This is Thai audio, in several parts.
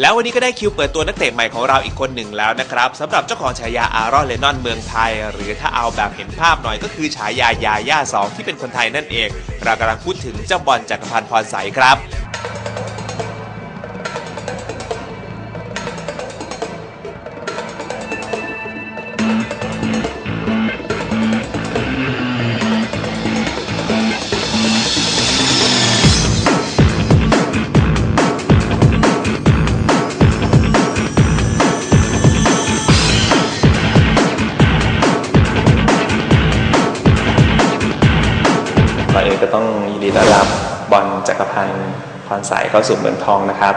แล้ววันนี้ก็ได้คิวเปิดตัวนักเตะใหม่ของเราอีกคนหนึ่งแล้วนะครับสำหรับเจ้าของฉายาอารอนเลนอนเมืองไทย หรือถ้าเอาแบบเห็นภาพหน่อยก็คือฉายายาย่าสองที่เป็นคนไทยนั่นเอง เรากำลังพูดถึงเจ้าบอลจักรพันธ์พรใสครับ กรพันธ์พรสายเข้าสู่เมืองทองนะครับ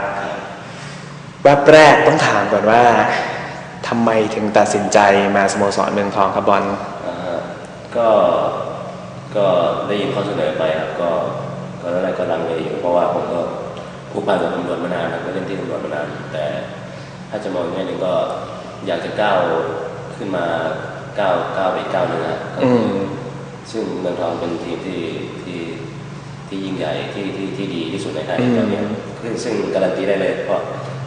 แวบแรกต้องถามก่อนว่าทำไมถึงตัดสินใจมาสโมสรเมืองทองครับบอลอ่าฮะก็ก็ได้ยินข้อเสนอไปครับก็ก็ตอนแรกก็ลังเลอยู่เพราะว่าผมก็ผูกพันกับตำรวจมานานครับก็เล่นที่ตำรวจมานาน แต่ถ้าจะมองอีกแง่หนึ่งก็อยากจะก้าวขึ้นมาก้าวก้าวไปอีกก้าวหนึ่งนะก็อืคือมซึ่งเมืองทองเป็นทีมที่ที่ ที่ยิ่งใหญ่ที่ที่ที่ดีที่สุดในไทยอืมตอนนี้ซึ่งซึ่งการันตีได้เลยเพราะ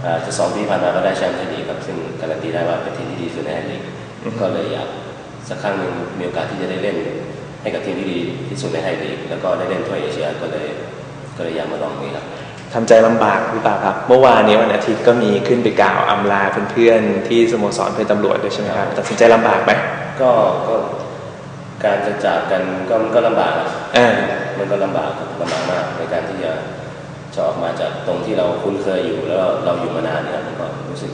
อ่าจะสองปีที่ผ่านมาก็ได้แชมป์ไทยลีกครับซึ่งการันตีได้ว่าเป็นทีมที่ดีที่สุดในไทยลีกก็เลยอยากสักครั้งหนึ่งมีโอกาสที่จะได้เล่น ให้กับทีมที่ดีที่สุดในไทยลีกแล้วก็ได้เล่นถ้วยเอเชียก็เลยก็เลยอยากมาลองนี่ครับทำใจลำบากหรือเปล่าครับ เมื่อวานนี้วันอาทิตย์ก็มีขึ้นไปกล่าวอำลาเพื่อนๆที่สโมสรเพื่อนตำรวจด้วยใช่ไหมครับตัดสินใจลำบากไหมก็ก็การจะจากกันก็ก็ลำบากครับเออ มันก็ลำบากครับลำบากมากในการที่จะจะออกมาจากตรงที่เราคุ้นเคยอยู่แล้วเราเราอยู่มานานเนี่ยมันก็รู้สึก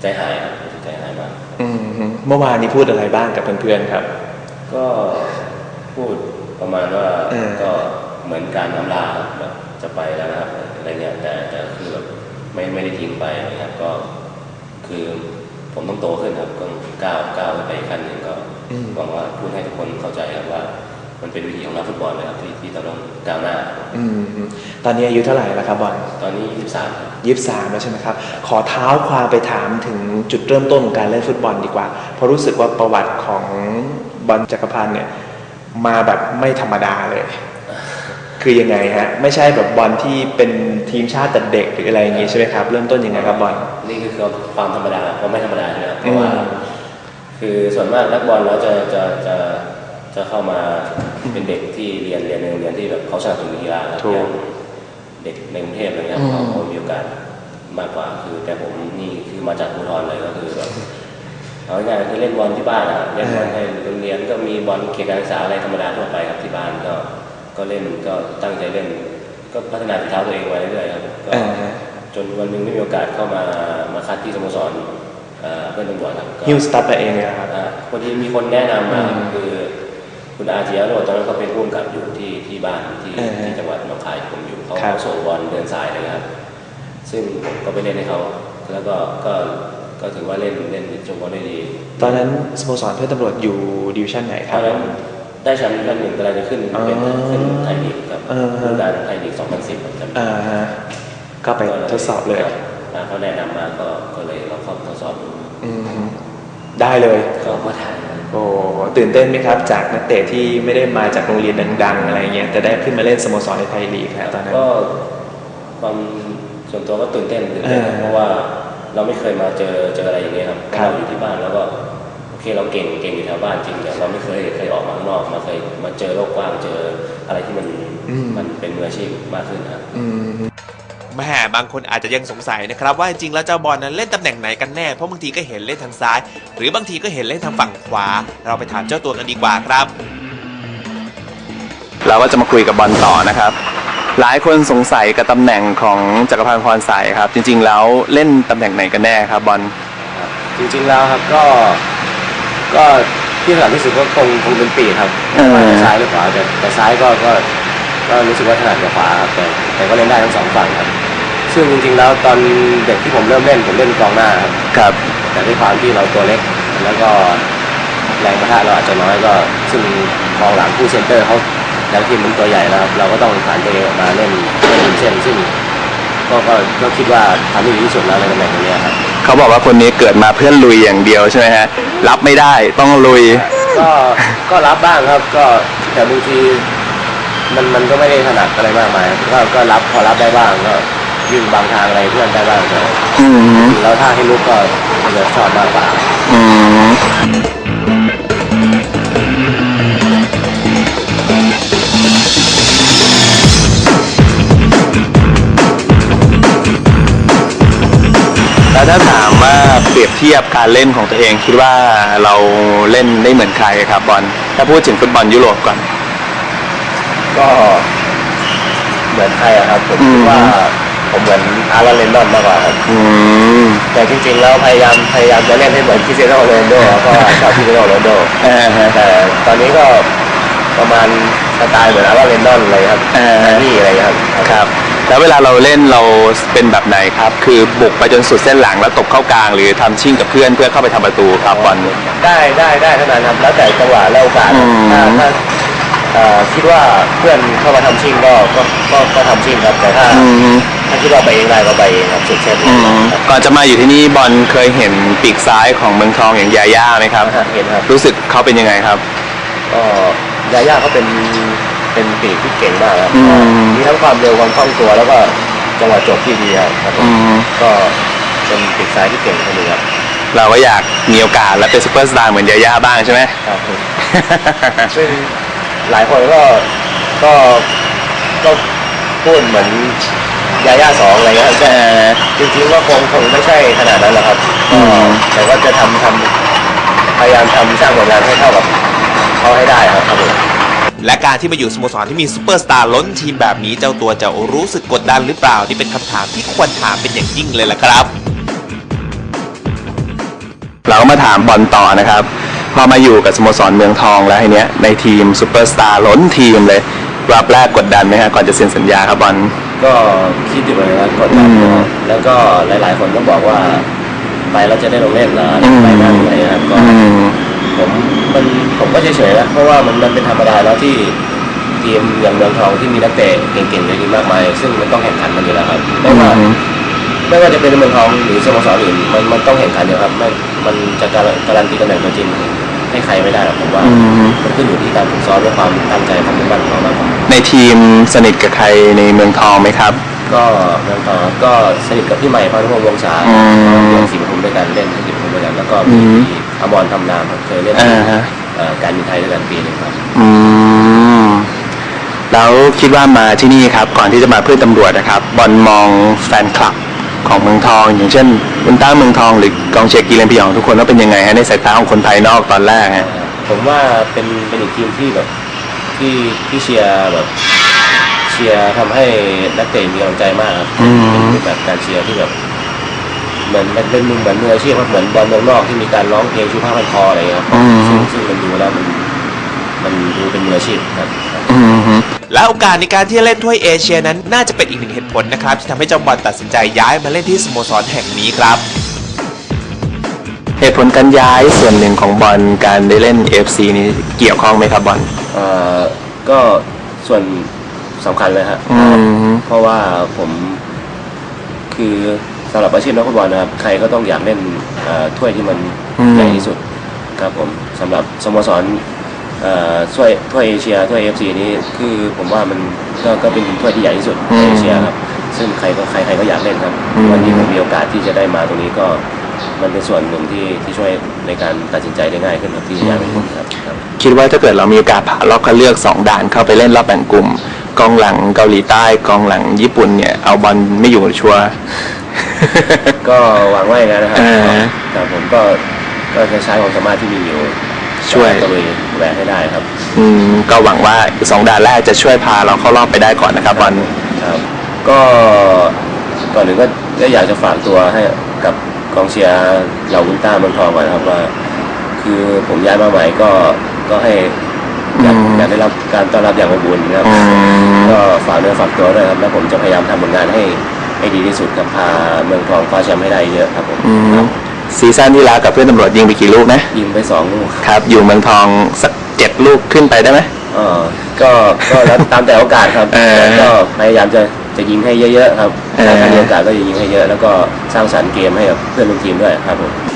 ใจหายครับรู้สึกใจหายมากอืมฮึเมื่อวานนี้พูดอะไรบ้างกับเพื่อนๆครับ ก็พูดประมาณว่าเออก็เหมือนการอำลาครับแบบจะไปแล้วนะครับอะไรเงี้ยแต่แต่คือแบบไม่ไม่ได้ทิ้งไปนะครับก็ คือผมต้องโตขึ้นครับก็ก้าวก้าวไปอีกขั้นหนึ่งก็หวังว่าพูดให้ทุกคนเข้าใจครับว่า มันเป็นวิธีของนักฟุตบอลเลยครับที่ที่เราต้องก้าวหน้าอืมฮึตอนนี้อายุเท่าไหร่แล้วครับบอลตอนนี้23ครับยี่สิบสามแล้วใช่ไหมครับ ขอเท้าความไปถามถึงจุดเริ่มต้นของการเล่นฟุตบอลดีกว่า เพราะรู้สึกว่าประวัติของบอลจักรพันธ์เนี่ย มาแบบไม่ธรรมดาเลย คือยังไงฮะ ไม่ใช่แบบบอลที่เป็นทีมชาติแต่เด็กหรืออะไรอย่างงี้ใช่ไหมครับ เริ่มต้นยังไงครับบอลนี่คือความธรรมดาความไม่ธรรมดาใช่ไหมครับเพราะว่าอืมคือส่วนมากนักบอลเราจะจะจะ จะเข้ามาเป็นเด็กที่เรียนเรียนในโรงเรียนที่แบบเขาสนับสนุนกีฬาครับถูกอย่างเด็กในกรุงเทพอะไรเงี้ยอืมเขาเขามีโอกาสมากกว่าคือ แต่ผมนี่คือมาจากภูทรเลยก็คือแบบเอาง่ายๆคือเล่นบอลที่บ้านอะเล่นบอลในโรงเรียนก็มีบอลเขตการศึกษาอะไรธรรมดาทั่วไปครับที่บ้านก็ ก็เล่นก็ตั้งใจเล่น ก็พัฒนาฝีเท้าตัวเองมาเรื่อยๆครับก็อ่าฮะจนวันหนึ่งได้มีโอกาสเข้ามามาคัดที่สโมสรเอ่อเพื่อนตำรวจครับก็ฮิวสตัฟมาเองเลยเหรอครับอ่าคนที่มีคนแนะนำมาอืมคือ คุณอาเจียโรดตอนนั้นเขาเป็นผู้กำกับอยู่ที่ที่บ้านที่อ่าฮะที่จังหวัดหนองคายที่ผมอยู่เขาครับเขาส่งบอลเดินสายเลยครับ ซึ่งผมก็ไปเล่นให้เขาแล้วก็ก็ก็ถือว่าเล่นเล่นจบบอลได้ดี ตอนนั้นสโมสรเพื่อนตำรวจอยู่ดิวิชั่นไหนคตรัอบนนั้นได้แชมป์ดิวิชั่นหนึ่งกำลังจะขึ้นอ๋อเป็นขึ้นไทยลีกครับอ่าฮะฤดูกาลไทยลีก2010ครับจำได้อ่าฮะก็ไปทดสอบเลยทางเขาแนะนำมาก็ก็เลยลองเข้าทดสอบดูอืมฮึได้เลยก็ก็ทาน โอ้ตื่นเต้นไหมครับ จากนักเตะที่ไม่ได้มาจากโรงเรียนดัง ๆ อะไรเงี้ยแต่ได้ขึ้นมาเล่นสโมสรในไทยลีกครับตอนนั้นก็ความส่วนตัวก็ตื่นเต้นตื่นเต้นเออเพราะว่าเราไม่เคยมาเจอเจออะไรอย่างเงี้ยครับครับเราอยู่ที่บ้านแล้วก็โอเคเราเก่งเก่งอยู่แถวบ้านจริงแต่เราไม่เคยเคยออกมาข้างนอกมาเคยมาเจอโลกกว้างเจออะไรที่มันมันเป็นมืออาชีพมากขึ้นครับอืม แม่บางคนอาจจะยังสงสัยนะครับว่าจริงๆแล้วเจ้าบอลนั้นเล่นตำแหน่งไหนกันแน่ เพราะบางทีก็เห็นเล่นทางซ้าย หรือบางทีก็เห็นเล่นทางฝั่งขวา เราไปถามเจ้าตัวกันดีกว่าครับ เราก็จะมาคุยกับบอลต่อนะครับ หลายคนสงสัยกับตำแหน่งของจักรพันธ์พรสายครับ จริง ๆ แล้วเล่นตำแหน่งไหนกันแน่ครับบอลจริงๆแล้วครับก็ก็ที่ถนัดที่สุดก็คงคงเป็นปีกครับเออไม่ว่าจะซ้ายหรือขวาแต่แต่ซ้ายก็ก็ก็รู้สึกว่าถนัดกว่าขวาครับแต่แต่ก็เล่นได้ทั้งสองฝั่งครับ ซึ่งจริงๆแล้วตอนเด็กที่ผมเริ่มเล่นผมเล่นกองหน้าครับครับ แต่ด้วยความที่เราตัวเล็กแล้วก็แรงประทะเราอาจจะน้อยก็ ซึ่งกองหลังคู่เซนเตอร์เขาแล้วทีมมันตัวใหญ่แล้วครับเราก็ต้องผ่านตัวเองออกมาเล่นเล่นริมเส้นซึ่งก็ก็ก็คิดว่าทำได้ดีที่สุดแล้วในตำแหน่งตรงนี้ครับเขาบอกว่าคนนี้เกิดมาเพื่อลุยอย่างเดียวใช่ไหมฮะรับไม่ได้ต้องลุย ก็ก็รับบ้างครับก็แต่บางทีมันมันก็ไม่ได้ถนัดอะไรมากมายก็ก็รับพอรับได้บ้างก็ ยื่นบางทางอะไรเพื่อนได้บ้างแต่อืมจริงๆแล้วถ้าให้ลุกก็จะชอบมากกว่าอืมแล้วถ้าถามว่าเปรียบเทียบการเล่นของตัวเองคิดว่าเราเล่นได้เหมือนใครครับบอลถ้าพูดถึงฟุตบอลยุโรปก่อนก็เหมือนใครอะครับผมอืมคิดว่า ผมเหมือนอาร์เลนดอนมากกว่าครับอืมแต่จริงๆแล้วพยายามพยายามจะเล่นให้เหมือนคริสเตียโนโรนัลโดเพราะว่าชอบคริสเตียโนโรนัลโดเออฮะแต่ตอนนี้ก็ประมาณสไตล์เหมือนอาร์เลนดอนเลยครับเออนี่อะไรครับครับ แล้วเวลาเราเล่นเราเป็นแบบไหนครับ คือบุกไปจนสุดเส้นหลังแล้วตบเข้ากลาง หรือทำชิ่งกับเพื่อนเพื่อเข้าไปทำประตูครับบอลได้ได้ได้เท่านั้นครับแล้วแต่จังหวะและโอกาสอืมถ้าถ้าเอ่อคิดว่าเพื่อนเข้ามาทำชิงก็ก็ก็ก็ทำชิงครับแต่ถ้าอืม ถ้าคิดว่าไปเองได้ก็ไปเองครับสุดเส้นอืมครับก่อนจะมาอยู่ที่นี่บอลเคยเห็นปีกซ้ายของเมืองทองอย่างยาย่าไหมครับ เห็นครับรู้สึกเขาเป็นยังไงครับ ก็ยาย่าเขาเป็นเป็นปีกที่เก่งมากครับอืม มีทั้งความเร็วความคล่องตัวแล้วก็จังหวะจบที่ดีครับครับผมอืมก็เป็นปีกซ้ายที่เก่งคนหนึงครับเราก็อยากมีโอกาสและเป็นซูเปอร์สตาร์เหมือนยาย่าบ้างใช่ไหม ครับผม ซึ่งหลายคนก็ก็ก็พูดเหมือน ยาย่าสองอะไรเงี้ยแต่จริงๆก็คงคงไม่ใช่ขนาดนั้นหรอกครับอืก็มแต่ก็จะทำทำพยายามทำสร้างผลงานให้เท่ากับเขาให้ได้ครับครับผม และการที่มาอยู่สโมสรที่มีซูเปอร์สตาร์ล้นทีมแบบนี้เจ้าตัวจะรู้สึกกดดันหรือเปล่า นี่เป็นคำถามที่ควรถามเป็นอย่างยิ่งเลยล่ะครับ เราก็มาถามบอลต่อนะครับ พอมาอยู่กับสโมสรเมืองทองแล้วทีเนี้ยในทีมซูเปอร์สตาร์ล้นทีมเลยรับแรกกดดันไหมฮะก่อนจะเซ็นสัญญาครับบอล ก็คิดอยู่เหมือนกันกดดันอืมแล้วก็หลาย ๆ คนก็บอกว่าไปแล้วจะได้ลงเล่นเหรออืมไปนั่นอะไรนะครับก็อืมผมมันผมก็เฉยๆนะเพราะว่ามันมันเป็นธรรมดาแล้วที่ทีมอย่างเมืองทองที่มีนักเตะเก่งๆในทีมมากมาย ซึ่งมันต้องแข่งขันกันอยู่แล้วครับไม่ว่าอืมไม่ว่าจะเป็นเมืองทองหรือสโมสรอื่นมันมันต้องแข่งขันอยู่ครับไม่มันจะการการันตีตำแหน่งตัวจริง ให้ใครไม่ได้หรอกผมว่าอืม มันขึ้นอยู่ที่การฝึกซ้อมและความตั้งใจความมุ่งมั่นของเรามากกว่าในทีมสนิทกับใครในเมืองทองไหมครับ ก็เมืองทองก็สนิทกับพี่ใหม่พานุพงษ์วงศาอืมเรียนสีปทุมด้วยกันเล่นที่สีปทุมด้วยกันแล้วก็อืมีมพี่อมรทำนามครับเคยเล่นที่อ่าฮะ เอ่อการบินไทยด้วยกันปีหนึ่งครับ อืม แล้วคิดว่ามาที่นี่ครับ ก่อนที่จะมาเพื่อตำรวจนะครับ บอลมองแฟนคลับ ของเมืองทอง อย่างเช่นอุลตร้าเมืองทองหรือกองเชียร์กีฬาพยองทุกคนว่าเป็นยังไงฮะในสายตาของคนภายนอกตอนแรกฮะผมว่าเป็นเป็นอีกทีมที่แบบที่ที่เชียร์แบบเชียร์ทำให้นักเตะมีกำลังใจมากครับอืมเป็นรูปแบบการเชียร์ที่แบบเหมือนมันเป็นมุมเหมือนมืออาชีพครับเหมือนบอลเมืองนอกที่มีการร้องเพลงชูผ้าพันคออะไรอย่างเงี้ยครับอืมซึ่งซึ่งมันดูแล้วมันมันดูเป็นมืออาชีพครับครับอืมฮึ และโอกาสในการที่จะเล่นถ้วยเอเชียนั้นน่าจะเป็นอีกหนึ่งเหตุผลนะครับ ที่ทำให้เจ้าบอลตัดสินใจย้ายมาเล่นที่สโมสรแห่งนี้ครับ เหตุผลการย้ายส่วนหนึ่งของบอลการได้เล่น FC นี้เกี่ยวข้องไหมครับบอลเอ่อก็ส่วนสำคัญเลยฮะอืม เพราะว่าผมคือสำหรับอาชีพนักฟุตบอลนะครับ ใครก็ต้องอยากเล่นเอ่อถ้วยที่มันอืม ใหญ่ที่สุดครับผมสำหรับสโมสรเอ่อ ถ้วยถ้วยเอเชียถ้วยเอฟซีนี้คือผมว่ามันก็ก็เป็นถ้วยที่ใหญ่ที่สุดในเอเชียครับ ซึ่งใครก็ใครใครก็อยากเล่นครับ วันนี้ผมมีโอกาสที่จะได้มาตรงนี้ก็มันเป็นส่วนหนึ่งที่ที่ช่วยในการตัดสินใจได้ง่ายขึ้นครับที่อยากเล่นครับครับ คิดว่าถ้าเกิดเรามีโอกาสผ่านรอบคัดเลือก 2 ด่านเข้าไปเล่นรอบแบ่งกลุ่มกองหลังเกาหลีใต้กองหลังญี่ปุ่นเนี่ยเอาบอลไม่อยู่ชัวร์ก็หวังว่าอย่างนั้นนะครับเออแต่ผมก็ก็จะใช้ความสามารถที่มีอยู่ ช่วยตะลุยแหวกให้ได้ครับ อืมก็หวังว่าสองด่านแรกจะช่วยพาเราเข้ารอบไปได้ก่อนนะครับบอลครับก็ก่อนหนึ่งก็ก็อยากจะฝากตัวให้กับกองเชียร์เหล่าอุลตร้าเมืองทองก่อนนะครับว่า คือผมย้ายมาใหม่ก็ก็ให้อยากอืมอยากได้รับการต้อนรับอย่างอบอุ่นนะครับอืมก็ฝากเนื้อฝากตัวด้วยครับแล้วผมจะพยายามทำผลงานให้ให้ดีที่สุดกับพาเมืองทองคว้าแชมป์ให้ได้เยอะครับผมอืมครับ ซีซั่นที่แล้วกับเพื่อนตำรวจยิงไปกี่ลูกนะยิงไปสองลูกครับ อยู่เมืองทองสักเจ็ดลูกขึ้นไปได้ไหมเออก็ก็แล้วตามแต่โอกาสครับเออแต่ก็พยายามจะจะยิงให้เยอะๆครับเออ ถ้ามีโอกาสก็จะยิงให้เยอะ แล้วก็สร้างสรรค์เกมให้กับเพื่อนร่วมทีมด้วยครับผมอ